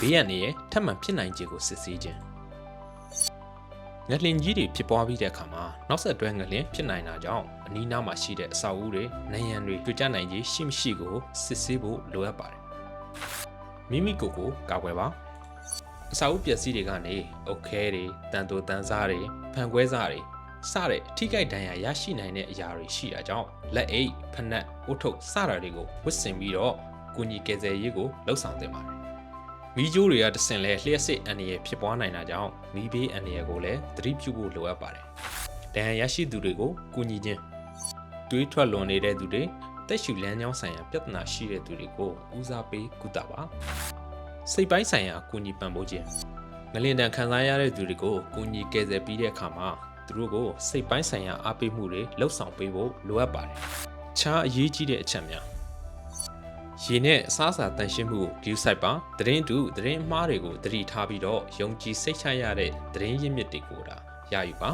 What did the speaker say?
ဘေးရန်တွေရဲ့ထပ်မံဖြစ်နိုင်ခြေကိုစစ်ဆေးခြင်းငလင်ကြီးတွေဖြစ်ပွားပြီးတဲ့အခါမှာနောက်ဆက်တွဲငလင်ဖြစ်နိုင်တာကြောင့်အနီးနားမှာရှိတဲ့အဆောက်အဦတွေနေရန်တွေတွေ့ကြနိုင်ခြေရှိမရှိကိုစစ်ဆေးဖို့လိုအပ်ပါတယ်မိမိကိုယ်ကိုကာကွယ်ပါအဆောက်အဦပျက်စီးတွေကနေအုတ်ခဲတွေတန်တူတန်စားတွေဖန်ခွဲစားတွေစတဲ့ထိခိုက်ဒဏ်ရာရရှိနိုင်တဲ့အရာတွေရှိတာကြောင့်လက်အိတ်ဖနက်အုတ်ထုပ်စတာတွေကိုဝတ်ဆင်ပြီးတော့ကုညီကယ်ဆယ်ရေးကိုလှုပ်ဆောင်သင့်ပါတယ် မီးကြိုးတွေကတဆင်လဲလျှက်စစ်အန္တရာယ်ဖြစ်ပွားနိုင်တာကြောင့်မီးဘေးအန္တရာယ်ကိုလည်းသတိပြုဖို့လိုအပ်ပါတယ်။ဒဏ်ရာရရှိသူတွေကိုကူညီခြင်းတွေးထွက်လွန်နေတဲ့သူတွေအသက်ရှူလမ်းကြောင်းဆိုင်ရာပြဿနာရှိတဲ့သူတွေကိုဦးစားပေးကုသပါ။စိတ်ပိုင်းဆိုင်ရာကူညီပံ့ပိုးခြင်းငလင်တန်ခံစားရတဲ့သူတွေကိုကူညီကယ်ဆယ်ပြီးတဲ့အခါမှာသူတို့ကိုစိတ်ပိုင်းဆိုင်ရာအားပေးမှုတွေလှုပ်ဆောင်ပေးဖို့လိုအပ်ပါတယ်။ခြားအရေးကြီးတဲ့အချက်များ ရေနဲ့အစားအစာတန်ရှင်းမှုကို view site ပါသတင်းတူသတင်းအမှားတွေကိုသတိထားပြီးတော့ယုံကြည်စိတ်ချရတဲ့သတင်းရင်းမြစ်တွေကိုဒါရယူပါ